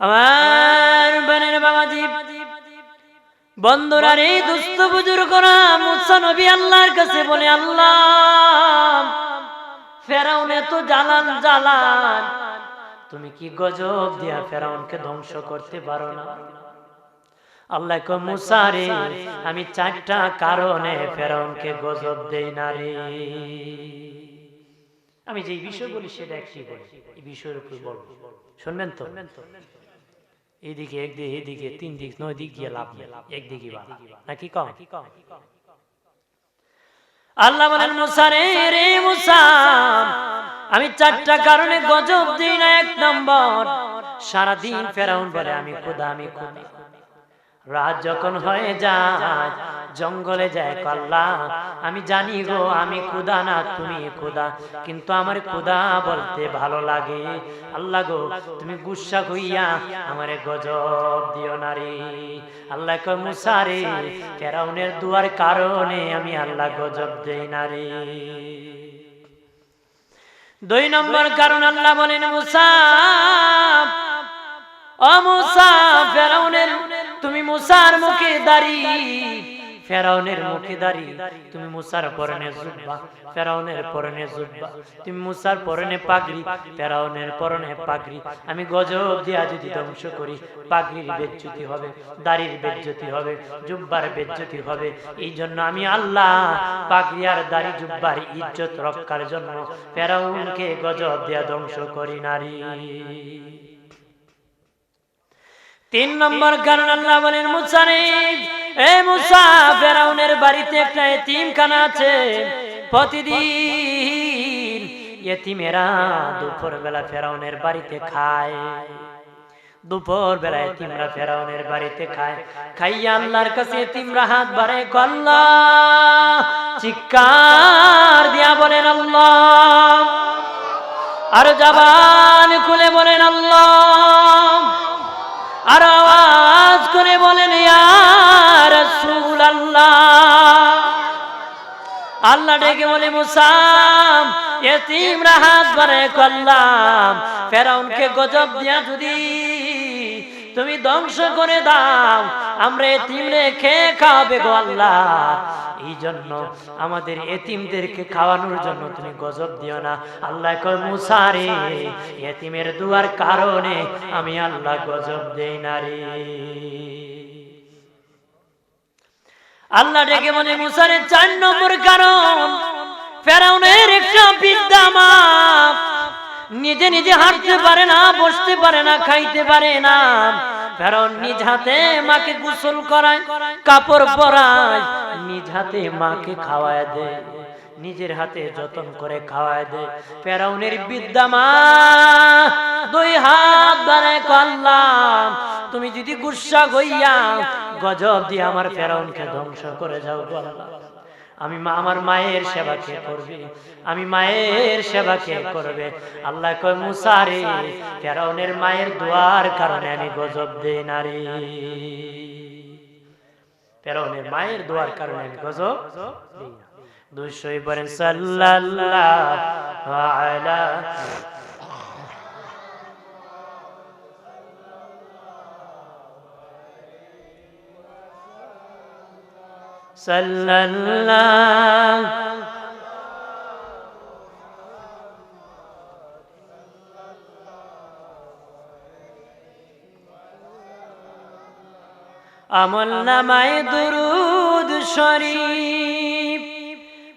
আমার বোনের বাবাজি, বন্ধুরা রে, দুস্থ বুজুর্গরা, মুসা নবী আল্লাহর কাছে বলে, আল্লাহ, ফেরাউনে তো জ্বালান জ্বালান। তুমি কি গজব দিয়া ফেরাউনকে ধ্বংস করতে পারো না? আল্লাহ কো মুসা রে, আমি চারটা কারণে ফেরাউনকে গজব দেই না রে। আমি যে বিষয় বলি সেটা একটি বলি, এই বিষয়ের উপর বলব। শুনবেন তো? এইদিকে একদিকে এদিকে তিন দিক নয় দিক গিয়ে লাভ একদিকে নাকি কম? আল্লাহ বলেন মুসা রে রে মুসা আমি চারটা কারণে গজব দিই না এক নম্বর। সারাদিন ফেরাউন বলে আমি খোদা আমি খোদা রাত যখন হয়ে যায় জঙ্গলে যায়, কল্লা, আমি জানি গো, আমি খুদা না, তুমি খুদা কিন্তু আমার খুদা বলতে ভালো লাগে। আল্লাহ গো, তুমি গুসা হইয়া আমারে গজব দিও না রে আল্লাহ কয়, মুসা রে, ফেরাউনের দুয়ার কারণে আমি আল্লাহ গজব দেই নারী। দুই নম্বর কারণ আল্লাহ বলেন, মুসা, ও মুসা, ফেরাউনের, তুমি মুসার মুখে দাঁড়ি ফেরাউনের মুখে দাঁড়ি তুমি মুসার পরনে জুব্বা ফেরাউনের পরনে জুব্বা তুমি মুসার পরনে পাগড়ি ফেরাউনের পরনে পাগড়ি আমি গজব দিয়া যদি ধ্বংস করি পাগড়ির বেজ্জতি হবে দাড়ির বেজ্জতি হবে জুব্বার বেজ্জতি হবে এই জন্য আমি আল্লাহ পাগড়ি আর দাড়ি জুব্বার ইজ্জত রক্ষার জন্য ফেরাউনকে গজব দিয়া ধ্বংস করি নারী। তিন নম্বর কারণ আল্লাহ বলেন মুসারে এ মুসা, ফেরাউনের বাড়িতে একটা এতিমখানা আছে। প্রতিদিন এতিমেরা দুপুর বেলা ফেরাউনের বাড়িতে খায়। দুপুর বেলা এতিমরা ফেরাউনের বাড়িতে খায়। খাইয়া আল্লাহর কাছে এতিমরা হাত বাড়ে কল্লা চিৎকার দিয়া বলেন, আল্লাহ। আর জবান খুলে বলেন, আল্লাহ। আর আওয়াজ করে বলেন আল্লাহ ডেকে বলে, মুসাম, এতিমরা হাত বারে করলাম। ফেরাউনকে গজব দিয়া যদি তুমি ধ্বংস করে দাও। আমরা এতিম রেখে খাওয়াবে গো আল্লাহ। এই জন্য আমাদের এতিমদেরকে খাওয়ানোর জন্য তুমি গজব দিও না। আল্লাহ কয় মুসারে এতিমের দুয়ার কারণে আমি আল্লাহ গজব দেই না রে। আল্লাহ ডেকে বলে মুসারের চার নম্বর কারণ। ফেরাউনের একটা বিদ্যা মাপ নিজে নিজে হাঁটতে পারে না, বসতে পারে না, খাইতে পারে না। ফেরাউন নিজ হাতে মাকে গোসল করায়, কাপড় পরায়, নিজ হাতে মাকে খাওয়ায় দেয় নিজের হাতে যতন করে খাওয়ায় দেয় ফেরাউনের বিদ্যা মা, দুই হাত দাঁড়ায় করলাম, তুমি যদি গুসা গইয়া গজব দিয়ে আমার ফেরাউনকে ধ্বংস করে যাও বললাম। আমি মা আমার মায়ের সেবা কে করবে? আমি মায়ের সেবা কে করবে? আল্লাহ কয় মুসারে ফেরাউনের মায়ের দোয়ার কারণে আমি গজব দেই নারী ফেরাউনের মায়ের দোয়ার কারণে আমি গজব দেই না। দুশোই বলেন সাল্লাল্লাহু আলা আমল নামায় দুরুদ শরীফ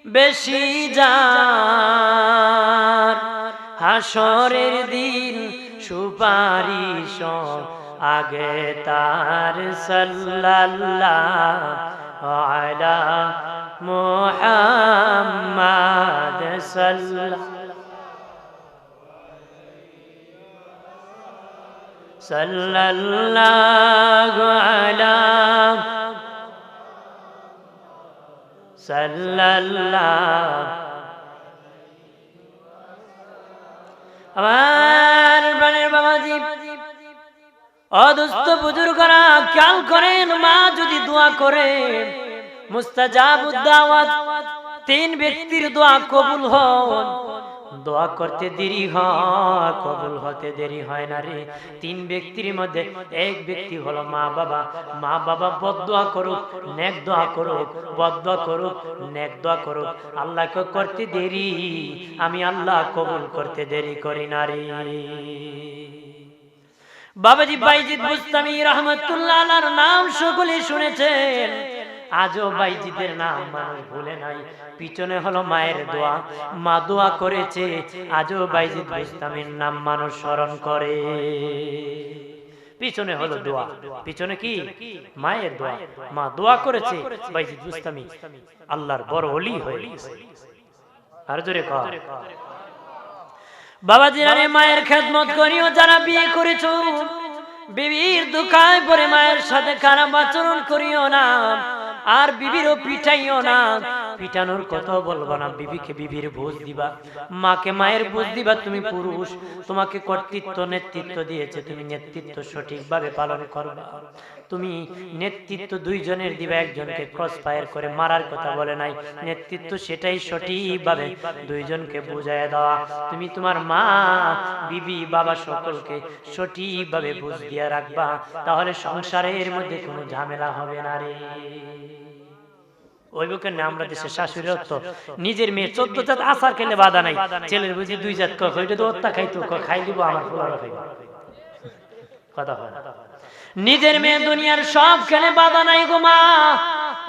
বেশি যার। হাসরের দিন সুপারিশ আগে তার সাল্লাল্লাহ। আলা মুহাম্মাদ সাল্লাল্লাহ সাল্লাল্লাহু আলা সাল্লাল্লাহ আমার প্রাণের বাবাজি অদুস্থ বুজুর্গরা, খেয়াল করেন, মা যদি দোয়া করে, মুস্তাজাব দাওয়াত তিন ব্যক্তির দোয়া কবুল হন। দোয়া করতে দেরি হয়, কবুল হতে দেরি হয় না রে। তিন ব্যক্তির মধ্যে এক ব্যক্তি হলো মা বাবা। মা বাবা বদোয়া করুক, নেক দোয়া করুক বদোয়া করুক, নেক দোয়া করুক। আল্লাহকে করতে দেরি, আমি আল্লাহ কবুল করতে দেরি করি না রে। বাবাজি বাইজিদ বুস্তামি রহমতুল্লাহ নাম সকলে শুনেছেন। আজও বাইজিদের নাম মানুষ ভুলে নাই। পিছনে হলো মায়ের দোয়া। মা দোয়া করেছে। আজও বাইজিদ বুস্তামির নাম মানুষ স্মরণ করে। পিছনে হলো দোয়া। পিছনে কি? মায়ের দোয়া। মা দোয়া করেছে বাইজিদ বুস্তামি। আল্লাহর বড় অলি হয়ে। আর জোরে কর। বাবাজি আরে মায়ের খেদমত করিও, যারা বিয়ে করেছ। বিবির দুঃখায় পরে মায়ের সাথে খারাপ আচরণ করিও না, আর বিবিরও পিঠাইও না। পিটানোর কথা বলব না, বিবিকে বিবির বুঝ দিবা। মাকে মায়ের বুঝ দিবা, তুমি পুরুষ। তোমাকে কর্তৃত্ব, নেতৃত্ব দিয়েছে, তুমি নেতৃত্ব সঠিকভাবে পালন করবা। তুমি নেতৃত্ব দুইজনের দিবা, একজনকে ক্রস ফায়ার করে মারার কথা বলে নাই। নেতৃত্ব সেটাই সঠিকভাবে দুইজনকে বুঝায় দেওয়া। তুমি তোমার মা, বিবি, বাবা সকলকে সঠিকভাবে বুঝ দিয়া রাখবা। তাহলে সংসারের মধ্যে কোনো ঝামেলা হবে না রে। ওই আমরা শাশুড়ি নিজের মেয়ে চোদ্দ জাত আসার খেলে বাধা নাই। ছেলের বুঝি দুই জাত কক ওইটা তো হত্যা খাইতো খাই দিব আমার ফুলারও খাইব। কথা হয় নিজের মেয়ে দুনিয়ার সব খেলে বাধা নাই গো মা।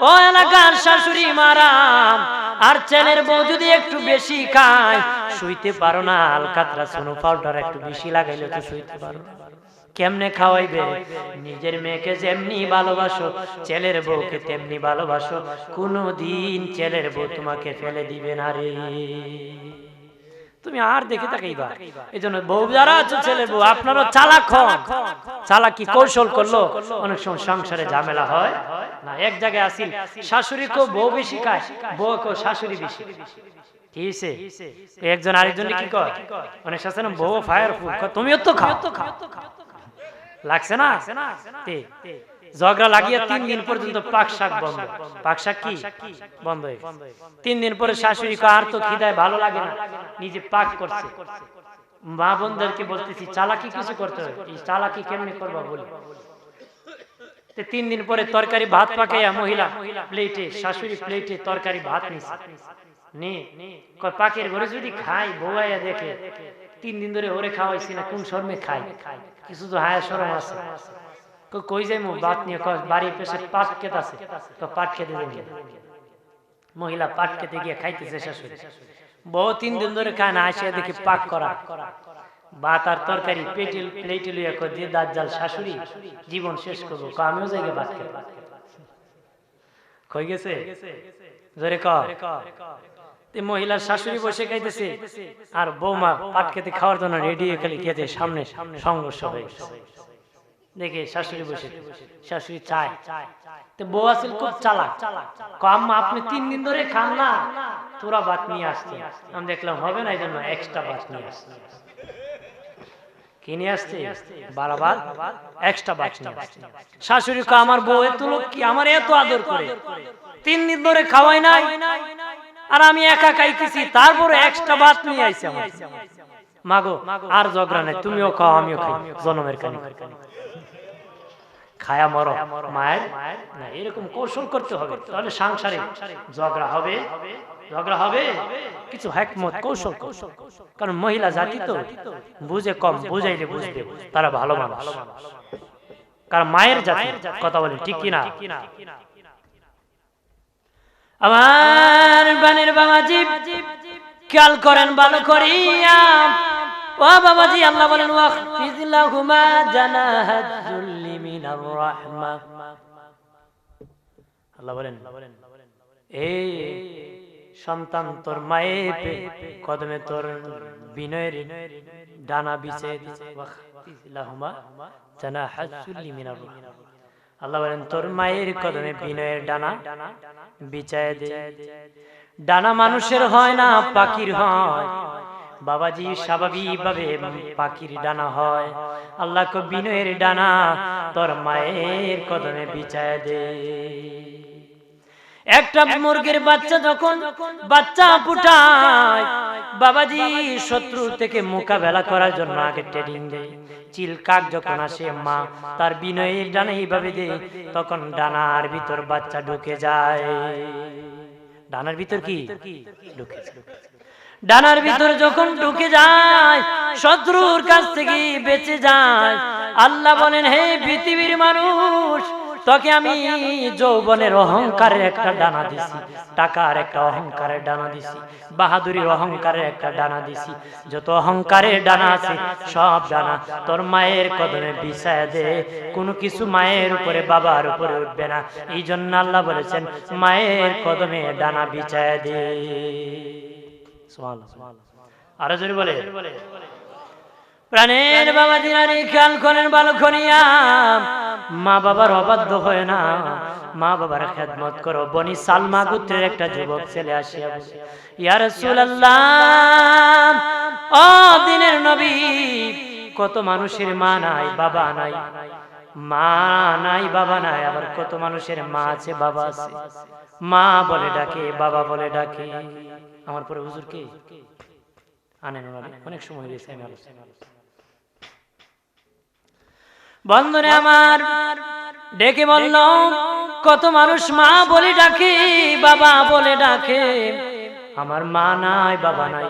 ও এলাকার শাশুড়ি মারাম আর ছেলের বউ যদি একটু বেশি খায় শুইতে পারো না আলকাতরা সোনো পাউডার একটু বেশি লাগাইলে তো শুইতে পারো না। কেমনে খাওয়াইবে? নিজের মেয়েকে যেমনি ভালোবাসো, ছেলের বউকে তেমনি ভালোবাসো কোনো দিন ছেলের বউ তোমাকে ফেলে দিবে না রে। তুমি আর দেখে তাকাইবা। এই জন্য বউ যারা আছো, ছেলের বউ আপনারও চালাক হন। চালাকি কৌশল করল? অনেক সময় সংসারে ঝামেলা হয়। না, এক জায়গায় আসিল, শাশুড়ি কেউ বউ বেশি খায়, বউ কেউ শাশুড়ি বেশি একজন আরেকজন কি কয়? অনেক শাসন বউ ফায়ার ফুল তুমিও তো খাও। লাগছে না? ঝগড়া লাগিয়ে তিন দিন পর্যন্ত পাক শাক বন্ধ। পাক শাক কি? বন্ধ হয়ে তিন দিন পরে শাশুড়ি আর তো খিদায় ভালো লাগে না। নিজে পাক করছে। মা বোনদেরকে বলতেছি চালাকি কিছু করতে হবে? এই চালাকি কেমনি করবা বলি। তিন দিন পরে তরকারি ভাত পাকাইয়া মহিলা প্লেটে শাশুড়ি প্লেটে তরকারি ভাত নিছে। নে কয় পাকের ঘরে যদি খাই বউয়াইয়া দেখে তিন দিন ধরে ওরে খাওয়াইছি না কোন শর্মে খাই কিছু তো হায়া শরম আছে। কই কই যাই মু বাত নিয়ে বাড়ির পেছে পাট খেত আছে, তো পাট খেতে যাই মহিলা পাট খেতে গিয়ে খাইতেছে শাশুড়ি বউ তিন দিন ধরে খায় না, আসিয়া দেখি পাক করা। ভাত আর তরকারি, পেটে প্লেটে লইয়া কয় দিয়ে দাঁত জাল শাশুড়ি, জীবন শেষ করব। আমিও যাইগে ভাত খেতে। কই গেছে? জোরে ক মহিলার শাশুড়ি বসে খাইতেছে, আর বৌমা পাট খেতে খাওয়ার জন্য রেডি খালি খেতে সামনে সংঘর্ষ হয়ে দেখে শাশুড়ি বসে, শাশুড়ি চায় বউ খুব চালাক। আপনি তিন দিন ধরে খান না? তোরা ভাত নিয়ে আসছে আমি দেখলাম, হবে না এই জন্য এক্সট্রা ভাত নিয়ে আসছে কি নিয়ে আসছে? এক্সট্রা ভাত নিয়ে আসছে। শাশুড়ি আমার বউ এত লোক কি, আমার এত আদর করে? তিন দিন ধরে খাওয়াই নাই? আর আমি একা খাইতেছি তারপরে এক্সট্রা ভাত নিয়ে আইছে আমার। মাগো, আর ঝগড়া নাই, তুমিও খাও, আমিও খাই, জনমের কানি। খায়া মরো, মায়ের? না, এরকম কৌশল করতে হবে, তাহলে সাংসারে ঝগড়া হবে ঝগড়া হবে, কিছু হ্যাকমত কৌশল কৌশল কারণ মহিলা জাতি তো, বুঝে কম, বুঝাইলে বুঝবে, তারা ভালো মানুষ। কারণ মায়ের জাতি, কথা বলি ঠিক কিনা? আমার বানের বাবাজি, খেয়াল করেন ভালো করিয়া। ও বাবাজি, আল্লাহ বলেন আল্লাহ বলেন এই সন্তান তোর মায়ে কদমে তোর বিনয়ের ডানা বিছে মিনার আল্লাহ বলেন তোর মায়ের কদমে বিনয়ের ডানা বিচায় দে। ডানা মানুষের হয় না পাখির হয়। বাবাজি স্বাভাবিক ভাবে পাখির ডানা হয়। আল্লাহ কো বিনয়ের ডানা তোর মায়ের কদমে বিচায় দে। একটা মুরগির বাচ্চা যখন বাচ্চা ফুটায়, বাবাজি শত্রু থেকে মোকাবেলা করার জন্য আগে ট্রেনিং দেয়। চিল কাক যখন আসে, মা তার বিনয়ের ডানা এইভাবে দেয়, তখন ডানার ভিতর বাচ্চা ঢুকে যায়। ডানার ভিতর কি? ঢুকে। ডানার ভিতর যখন ঢুকে যায়, শত্রুর কাছ থেকে বেঁচে যায়। আল্লাহ বলেন, হে পৃথিবীর মানুষ তোকে আমি যৌবনের অহংকারের একটা ডানা দিছি, টাকার একটা অহংকারের ডানা দিছি, বাহাদুরির অহংকারের একটা ডানা দিছি। যত অহংকারের ডানা আছে, সব ডানা তোর মায়ের কদমে বিছায় দে। কোনো কিছু মায়ের উপরে, বাবার উপরে উঠবে না। এই জন্য আল্লাহ বলেছেন, মায়ের কদমে ডানা বিছায় দে। আরও জোরে বলে। প্রাণের বাবা দিনারি, খেয়াল করেন ভালো করিয়া মা বাবার অবাধ্য হয় না। মা বাবার খেদমত করো। বনি সালমা গুত্রের একটা যুবক ছেলে আসিয়া বলে, ইয়া রাসূলুল্লাহ ও দিনের নবী কত মানুষের মা নাই বাবা নাই। মা নাই বাবা নাই আবার কত মানুষের মা আছে বাবা আছে। মা বলে ডাকে বাবা বলে ডাকে। আমার পরে হুজুর কে? আনেন। অনেক সময় হয়েছে আমি আলোচনা বন্ধুরে আমার, ডেকে বলল, কত মানুষ মা বলে ডাকে, বাবা বলে ডাকে। আমার মা নাই, বাবা নাই।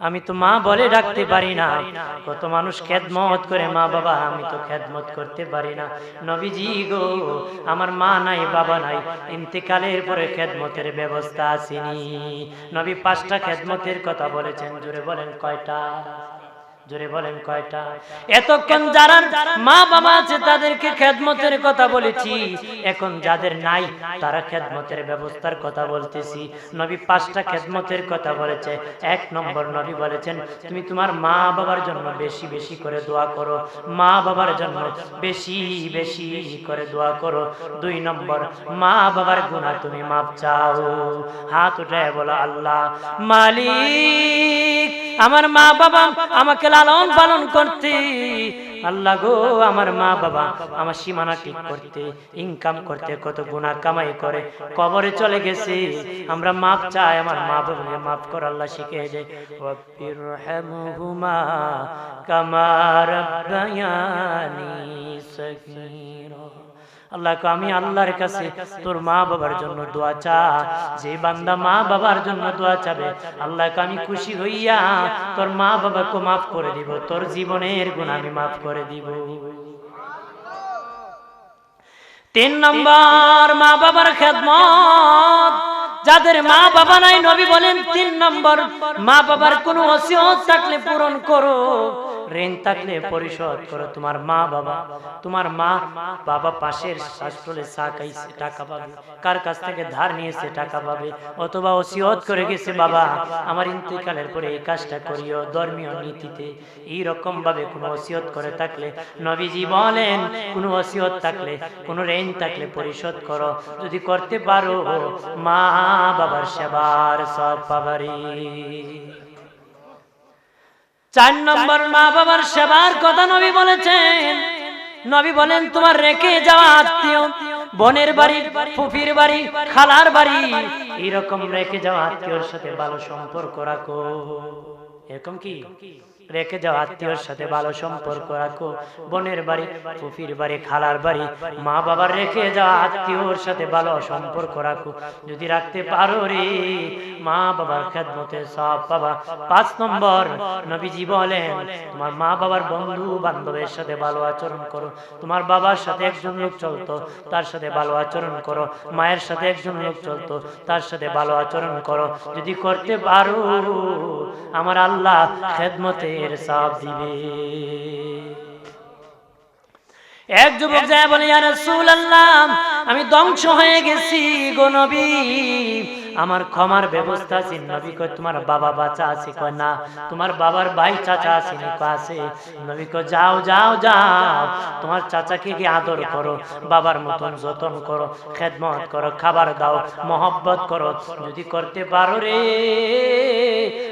আমি তো মা বলে ডাকতে পারি না। কত মানুষ খেদমত করে, মা বাবা, আমি তো খেদমত করতে পারি না। নবীজি গো, আমার মা নাই, বাবা নাই। ইন্তেকালের পরে খেদমতের ব্যবস্থা আসেনি। নবী পাঁচটা খেদমতের কথা বলেছেন, জোরে বলেন, কয়টা? জোরে বলেন কয়টা? এতক্ষণ যারা মা বাবা আছে, তাদেরকে খেদমতের কথা বলেছি। এখন যাদের নাই, তারা খেদমতের ব্যবস্থার কথা বলতেছি। নবী পাঁচটা খেদমতের কথা বলেছে। এক নম্বর নবী বলেছেন, তুমি তোমার মা বাবার জন্য বেশি বেশি করে দোয়া করো। মা বাবার জন্য বেশি বেশি করে দোয়া করো। দুই নম্বর মা বাবার গুণা তুমি মাপ চাও। হাত উঠে বলো, আল্লাহ মালিক আমার মা বাবা আমাকে লালন পালন করতে। আল্লাহ গো, আমার মা বাবা আমার সীমানা ঠিক করতে ইনকাম করতে, কত গুণা কামাই করে, কবরে চলে গেছে। আমরা মাপ চাই, আমার মা বাবাকে মাফ কর আল্লাহ শিখে যায় ওয়াব্বির রহমহুমা কামা রাব্বায়ানি সগীরা। আল্লাহ আমি আল্লাহর কাছে তোর মা বাবার জন্য দোয়া চা। যে বান্দা মা বাবার জন্য দোয়া চাবে আল্লাহ আমি খুশি হইয়া তোর মা বাবাকে মাফ করে দিব, তোর জীবনের গুণ আমি মাফ করে দিব। তিন নম্বর মা বাবার খেদমত। যাদের মা বাবা নাই, নবী বলেন তিন নম্বর, মা বাবার কোনো অসিয়ত থাকলে পূরণ করো, ঋণ থাকলে পরিশোধ করো। তোমার মা বাবা, তোমার মা বাবা পাশের শাস্ত্রলে চা খাইছে, টাকা পাবে। কার কাছ থেকে ধার নিয়েছে, টাকা পাবে। অথবা ওসিয়ত করে গেছে, বাবা, আমার ইন্তেকালের পরে এই কাজটা করিও ধর্মীয় নীতিতে। এই রকম ভাবে কোনো ওসিয়ত করে থাকলে, নবীজি বলেন, কোনো ওসিয়ত থাকলে, কোনো ঋণ থাকলে পরিশোধ করো। যদি করতে পারো, মা বাবার সেবার সব পাবারি। চার নম্বর মা বাবার সেবার কথা নবী বলেছেন। নবী বলেন, তোমার রেখে যাওয়া আত্মীয়, বোনের বাড়ি, ফুফির বাড়ি, খালার বাড়ি, এরকম রেখে যাওয়া আত্মীয়র সাথে ভালো সম্পর্ক রাখো। এরকম কি? রেখে যাও আত্মীয়র সাথে ভালো সম্পর্ক রাখো। বোনের বাড়ি, ফুফির বাড়ি, খালার বাড়ি, মা বাবার রেখে যাওয়া আত্মীয়র সাথে ভালো সম্পর্ক রাখো। যদি রাখতে পারো রে, মা বাবার খেদমতে সব বাবা পাঁচ নম্বর, নবীজি বলেন, তোমার মা বাবার বন্ধু বান্ধবের সাথে ভালো আচরণ করো। তোমার বাবার সাথে একজন লোক চলতো, তার সাথে ভালো আচরণ করো। মায়ের সাথে একজন লোক চলতো, তার সাথে ভালো আচরণ করো। যদি করতে পারো, আমার আল্লাহ খেদমতের সাপ দিবে এক যুবক যায় বলে ইয়া রাসূলুল্লাহ আমি ধ্বংস হয়ে গেছি গো নবী। আমার ক্ষমার ব্যবস্থা আছে। নবী কয়, তোমার বাবা বাচ্চা আছে? কয়, না। তোমার বাবার ভাই চাচা আছে? নি কয়, আছে। নবী কয়, যাও যাও যাও। তোমার চাচাকে কি আদর করো। বাবার মতন যতন করো। খেদমত করো। খাবার দাও। মহব্বত করো। যদি করতে পারো রে,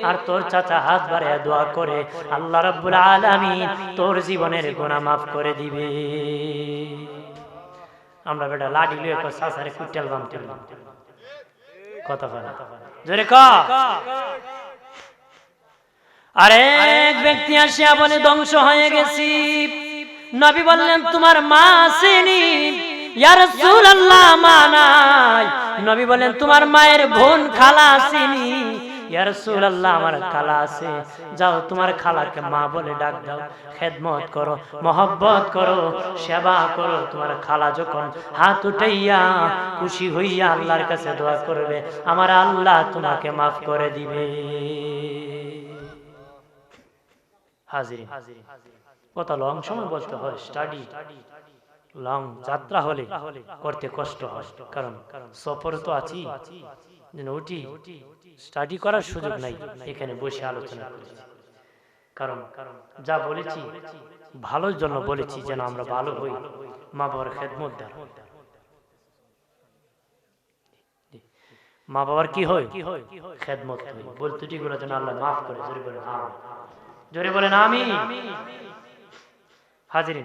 আর তোর চাচা হাত বাড়ায় দোয়া করে, আল্লাহ রাব্বুল আলামিন তোর জীবনের গুনাহ মাফ করে দিবে। আমরা বেটা লাডি লুয়ে সাসারে কুটাল বাম কথা জোরে ক। আরে এক ব্যক্তি আসিয়া বলে, ধ্বংস হয়ে গেছি। নবী বললেন, তোমার মা আসেনি। মা নাই। নবী বলেন তোমার মায়ের বোন খালা আসেনি। আমার খালা আছে। যাও, তোমার খালাকে মা বলে ডাক দাও। খেদমত করো, মহব্বত করো, সেবা করো। তোমার খালা যখন হাত উঠাইয়া খুশি হইয়া আল্লাহর কাছে দোয়া করবে, আমার আল্লাহ তোমাকে মাফ করে দিবে। হাজিরি কত লং সময় বলতে হয়? স্টাডি লং যাত্রা হলে করতে কষ্ট হয়। কারণ সফর তো আছি। উঠি স্টাডি করার সুযোগ নাই এখানে বসে আলোচনা কারণ যা বলেছি ভালোর জন্য বলেছি যেন আমরা ভালো হই, মা বাবার খেদমত মা বাবার কি হয়? খেদমত হয়। বলতে গুলো যেন আল্লাহ মাফ করে, জোরে বলে জোরে বলেন আমি হাজিরিন